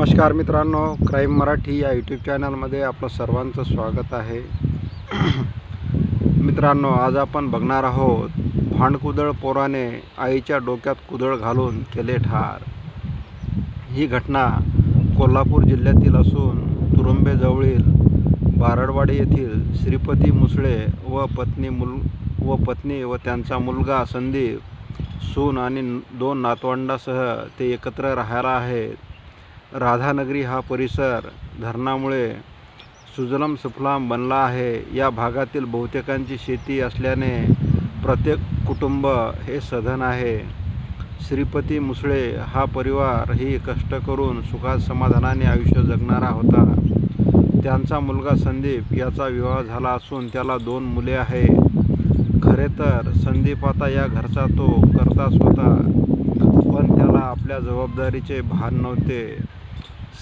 नमस्कार मित्रांनो क्राईम मराठी या यूट्यूब चॅनलमध्ये आपलं सर्वांचं स्वागत आहे. मित्रांनो आज आपण बघणार आहोत भांडकुदळ पोराने आईच्या डोक्यात कुदळ घालून केले ठार. ही घटना कोल्हापूर जिल्ह्यातील असून तुरुंबेजवळील बारडवाडी येथील श्रीपती मुसळे व पत्नी मुल व पत्नी व त्यांचा मुलगा संदीप सून आणि दोन नातवंडासह ते एकत्र राहायला आहेत. राधानगरी हा परिसर धरणामुळे सुजलम सुफलाम बनला आहे. या भागातील बहुतेकांची शेती असल्याने प्रत्येक कुटुंब हे सधन आहे. श्रीपती मुसळे हा परिवार ही कष्ट करून सुखात समाधानाने आयुष्य जगणारा होता. त्यांचा मुलगा संदीप याचा विवाह झाला असून त्याला दोन मुले आहे खरे तर संदीप आता या घरचा तो करताच होता. पण त्याला आपल्या जबाबदारीचे भान नव्हते.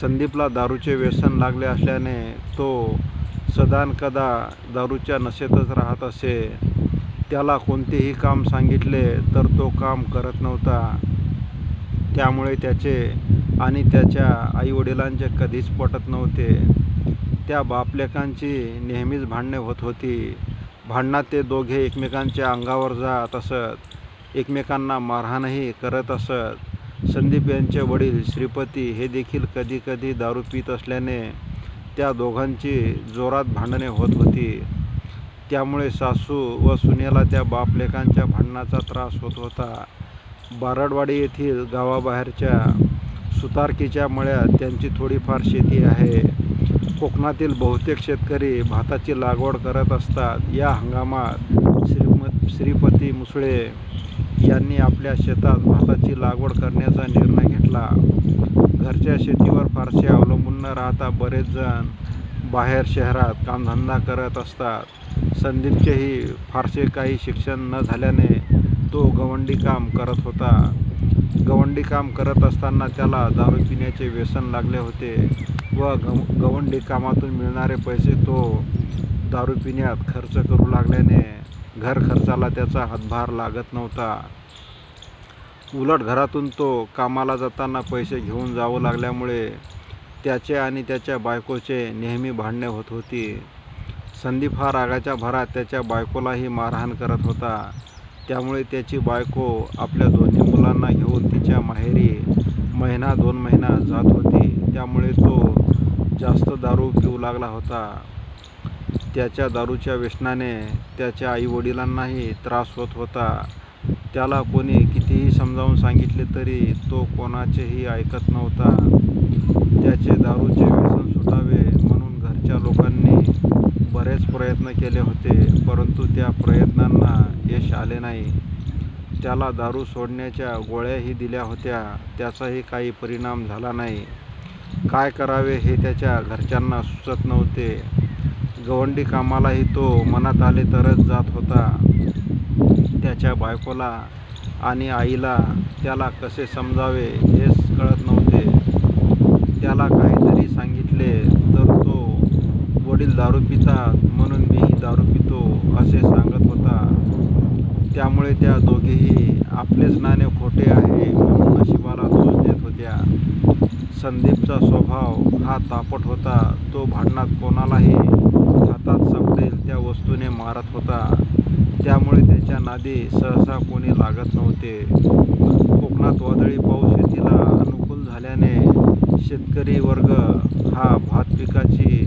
संदीपला दारूचे व्यसन लागले असल्याने तो सदानकदा दारूच्या नशेतच राहत असे. त्याला कोणतेही काम सांगितले तर तो काम करत नव्हता. त्यामुळे त्याचे आणि त्याच्या आईवडिलांचे कधीच पटत नव्हते. त्या बापलेकांची नेहमीच भांडणे होत होती. भांडणात ते दोघे एकमेकांच्या अंगावर जात असत. एकमेकांना मारहाणही करत असत. संदीप यांचे वडील श्रीपती हे देखील कधीकधी दारू पित असल्याने त्या दोघांची जोरात भांडणे होत होती. त्यामुळे सासू व सुनेला त्या बापलेकांच्या भांडणाचा त्रास होत होता. बारडवाडी येथील गावाबाहेरच्या सुतारकीच्या मळ्यात त्यांची थोडीफार शेती आहे. कोकणातील बहुतेक शेतकरी भाताची लागवड करत असतात. या हंगामात श्रीम श्रीपती मुसळे यांनी आपल्या शेतात भाताची लागवड करण्याचा निर्णय घेतला. घरच्या शेतीवर फारसे अवलंबून न राहता बरेच जण बाहेर शहरात कामधंदा करत असतात. संदीपचेही फारसे काही शिक्षण न झाल्याने तो गवंडी काम करत होता. गवंडी काम करत असताना त्याला दारू पिण्याचे व्यसन लागले होते व गव गवंडी कामातून मिळणारे पैसे तो दारू पिण्यात खर्च करू लागल्याने घर खर्चाला त्याचा हातभार लागत नव्हता. उलट घरातून तो कामाला जाताना पैसे घेऊन जावं लागल्यामुळे त्याचे आणि त्याच्या बायकोचे नेहमी भांडणे होत होती. संदीप हा रागाच्या भरात त्याच्या बायकोलाही मारहाण करत होता. त्यामुळे त्याची बायको आपल्या दोन्ही मुलांना घेऊन तिच्या माहेरी महिना दोन महिना जात होती. त्यामुळे तो जास्त दारू पिऊ लागला होता. त्याच्या दारूच्या व्यसनाने त्याच्या आईवडिलांनाही त्रास होत होता. त्याला कोणी कितीही समजावून सांगितले तरी तो कोणाचेही ऐकत नव्हता. त्याचे दारूचे व्यसन सुटावे म्हणून घरच्या लोकांनी बरेच प्रयत्न केले होते परंतु त्या प्रयत्नांना यश आले नाही. त्याला दारू सोडण्याच्या गोळ्याही दिल्या होत्या त्याचाही काही परिणाम झाला नाही. काय करावे हे त्याच्या घरच्यांना सुचत नव्हते. गवंडी कामालाही तो मनात आले तरच जात होता. त्याच्या बायकोला आणि आईला त्याला कसे समजावे हेच कळत नव्हते. त्याला काहीतरी सांगितले तर तो वडील दारू पितात म्हणून मीही दारू पितो असे सांगत होता. त्यामुळे त्या दोघेही आपलेच नाणे खोटे आहे म्हणून नशिबाला दोष देत होत्या संदीपचा स्वभाव हा तापट होता. तो भांडणात कोणालाही हातात सापडेल त्या वस्तूने मारत होता. त्यामुळे त्याच्या नादी सहसा कोणी लागत नव्हते. कोकणात वादळी पाऊस शेतीला अनुकूल झाल्याने शेतकरी वर्ग हा भात पिकाची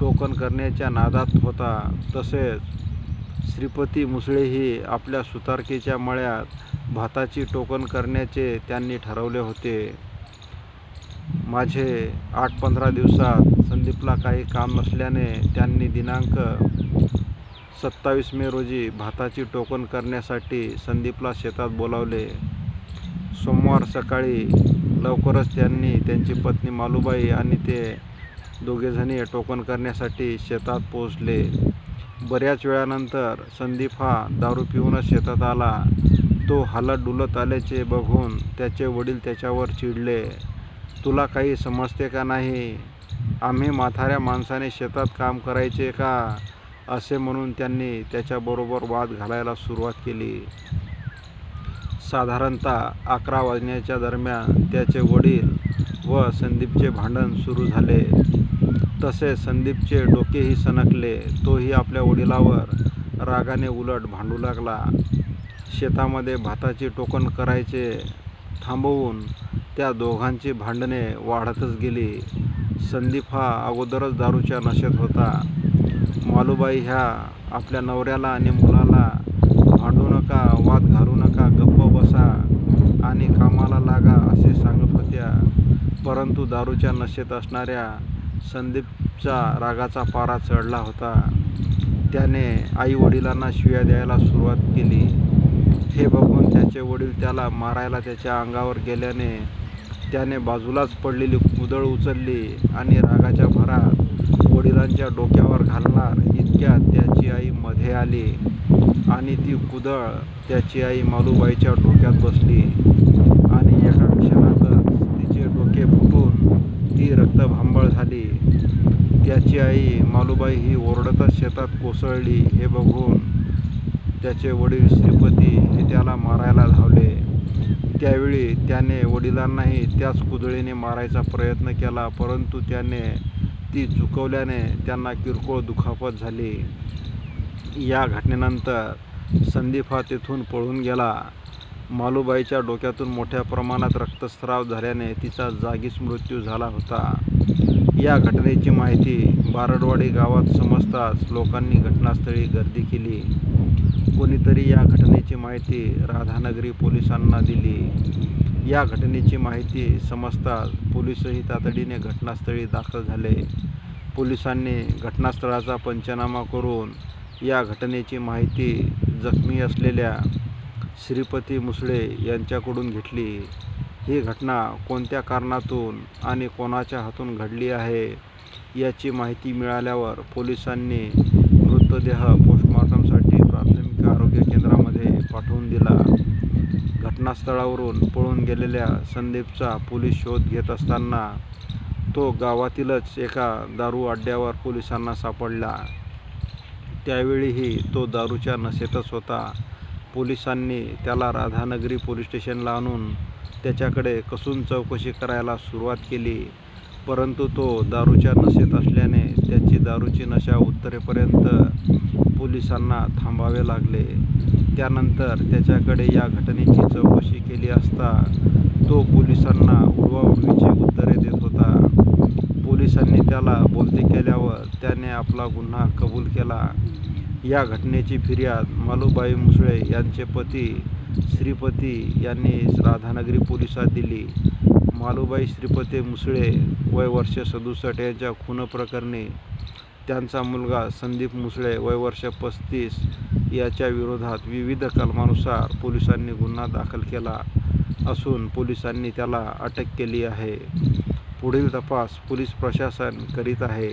टोकन करण्याच्या नादात होता. तसेच श्रीपती मुसळेही आपल्या सुतारकीच्या मळ्यात भाताची टोकन करण्याचे त्यांनी ठरवले होते. माझे आठ पंधरा दिवसात संदीपला काही काम नसल्याने त्यांनी दिनांक सत्तावीस मे रोजी भाताची टोकन करण्यासाठी संदीपला शेतात बोलावले. सोमवार सकाळी लवकरच त्यांनी त्यांची पत्नी मालूबाई आणि ते दोघेजणी टोकन करण्यासाठी शेतात पोहोचले. बऱ्याच वेळानंतर संदीप हा दारू पिऊनच शेतात आला. तो हालत डुलत आल्याचे बघून त्याचे वडील त्याच्यावर चिडले. तुला काही समजते का नाही? आम्ही म्हाताऱ्या माणसाने शेतात काम करायचे का? असे म्हणून त्यांनी त्याच्याबरोबर वाद घालायला सुरुवात केली. साधारणतः अकरा वाजण्याच्या दरम्यान त्याचे वडील व संदीपचे भांडण सुरू झाले. तसे संदीपचे डोकेही सणकले तोही आपल्या वडिलावर रागाने उलट भांडू लागला. शेतामध्ये भाताची टोकन करायचे थांबवून त्या दोघांची भांडणे वाढतच गेली. संदीप हा अगोदरच दारूच्या नशेत होता. मालूबाई ह्या आपल्या नवऱ्याला आणि मुलाला भांडू नका वाद घालू नका गप्प बसा आणि कामाला लागा असे सांगत होत्या. परंतु दारूच्या नशेत असणाऱ्या संदीपचा रागाचा पारा चढला होता. त्याने आई वडिलांना शिव्या द्यायला सुरुवात केली. हे बघून त्याचे वडील त्याला मारायला त्याच्या अंगावर गेल्याने त्याने बाजूलाच पडलेली कुदळ उचलली आणि रागाच्या भरात वडिलांच्या डोक्यावर घालणार इतक्यात त्याची आई मध्ये आली आणि ती कुदळ त्याची आई मालूबाईच्या डोक्यात बसली. आणि एका क्षणातच तिचे डोके फुटून ती रक्तभांबळ झाली. त्याची आई मालूबाई ही ओरडतच शेतात कोसळली. हे बघून त्याचे वडील श्रीपती हे त्याला मारायला धावले. त्यावेळी त्याने वडिलांनाही त्याच कुदळीने मारायचा प्रयत्न केला परंतु त्याने ती चुकवल्याने त्यांना किरकोळ दुखापत झाली. या घटनेनंतर संदीप हा तेथून पळून गेला. मालूबाईच्या डोक्यातून मोठ्या प्रमाणात रक्तस्राव झाल्याने तिचा जागीच मृत्यू झाला होता. या घटनेची माहिती बारडवाडी गावात समजताच लोकांनी घटनास्थळी गर्दी केली. कोणीतरी या घटनेची माहिती राधानगरी पोलिसांना दिली. या घटनेची माहिती समजताच पोलीसही तातडीने घटनास्थळी दाखल झाले. पोलिसांनी घटनास्थळाचा पंचनामा करून या घटनेची माहिती जखमी असलेल्या श्रीपती मुसळे यांच्याकडून घेतली. ही घटना कोणत्या कारणातून आणि कोणाच्या हातून घडली आहे याची माहिती मिळाल्यावर पोलिसांनी मृतदेह पोस्टमॉर्टमसाठी प्राथमिक आरोग्य केंद्रामध्ये पाठवून दिला. घटनास्थळावरून पळून गेलेल्या संदीपचा पोलीस शोध घेत असताना तो गावातीलच एका दारू अड्ड्यावर पोलिसांना सापडला. त्यावेळीही तो दारूच्या नशेतच होता. पोलिसांनी त्याला राधानगरी पोलीस स्टेशनला आणून त्याच्याकडे कसून चौकशी करायला सुरुवात केली. परंतु तो दारूच्या नशेत असल्याने त्याची दारूची नशा उत्तरेपर्यंत पोलिसांना थांबावे लागले. त्यानंतर त्याच्याकडे या घटनेची चौकशी केली असता तो पोलिसांना उडवाउडवीची उत्तरे देत होता. पोलिसांनी त्याला बोलते केल्यावर त्याने आपला गुन्हा कबूल केला. या घटनेची फिर्याद मालूबाई मुसळे यांचे पती श्रीपती यांनी राधानगरी पोलिसात दिली. मालूबाई श्रीपती मुसळे वय वर्ष सदुसष्ट यांच्या खून प्रकरणी त्यांचा मुलगा संदीप मुसळे वय वर्ष पस्तीस याच्या विरोधात विविध कलमानुसार पोलिसांनी गुन्हा दाखल केला असून पोलिसांनी त्याला अटक केली आहे. पुढील तपास पोलीस प्रशासन करीत आहे.